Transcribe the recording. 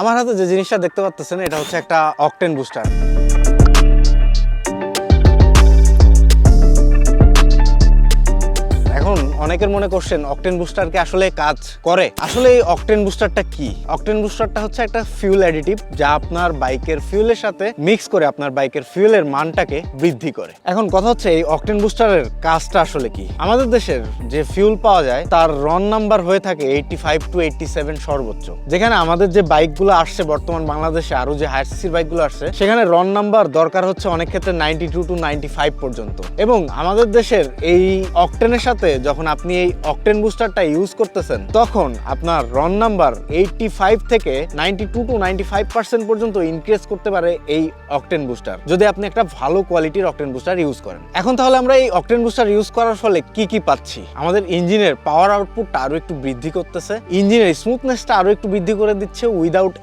আমার হাতে যে জিনিসটা দেখতে পাচ্ছেন এটা হচ্ছে একটা অকটেন বুস্টার। অনেকের মনে করছেন অকটেন বুস্টার কি আসলে কাজ করে? আসলে এই অকটেন বুস্টারটা কি? অকটেন বুস্টারটা হচ্ছে একটা ফিউল অ্যাডিটিভ যা আপনার বাইকের ফিউলের সাথে মিক্স করে আপনার বাইকের ফিউলের মানটাকে বৃদ্ধি করে। এখন কথা হচ্ছে এই অকটেন বুস্টারের কাজটা আসলে কি? আমাদের দেশের যে ফিউল পাওয়া যায়, তার রন নাম্বার হয়ে থাকে eighty five to eighty seven সর্বোচ্চ। যেখানে আমাদের যে বাইকগুলো আসছে, বর্তমান বাংলাদেশে আরও যে হায়ার সিসির বাইকগুলো আসছে, সেখানে রন নাম্বার দরকার হচ্ছে অনেক ক্ষেত্রে ninety two to ninety five পর্যন্ত। এবং আমাদের দেশের এই অকটেনের সাথে যখন আপনি এই অকটেন বুস্টারটা ইউজ করতেছেন, তখন আপনার রন নাম্বার এইটটি ফাইভ থেকে ninety two to ninety five percent পর্যন্ত ইনক্রিজ করতে পারে এই অকটেন বুস্টার যদি আপনি একটা ভালো কোয়ালিটির অকটেন বুস্টার ইউজ করেন। এখন তাহলে আমরা এই অকটেন বুস্টার ইউজ করার ফলে কি কি পাচ্ছি? আমাদের ইঞ্জিনের পাওয়ার আউটপুটটা আরও একটু বৃদ্ধি করতেছে। ইঞ্জিনের স্মুথনেসটা আরও একটু বৃদ্ধি করে দিচ্ছে উইদাউট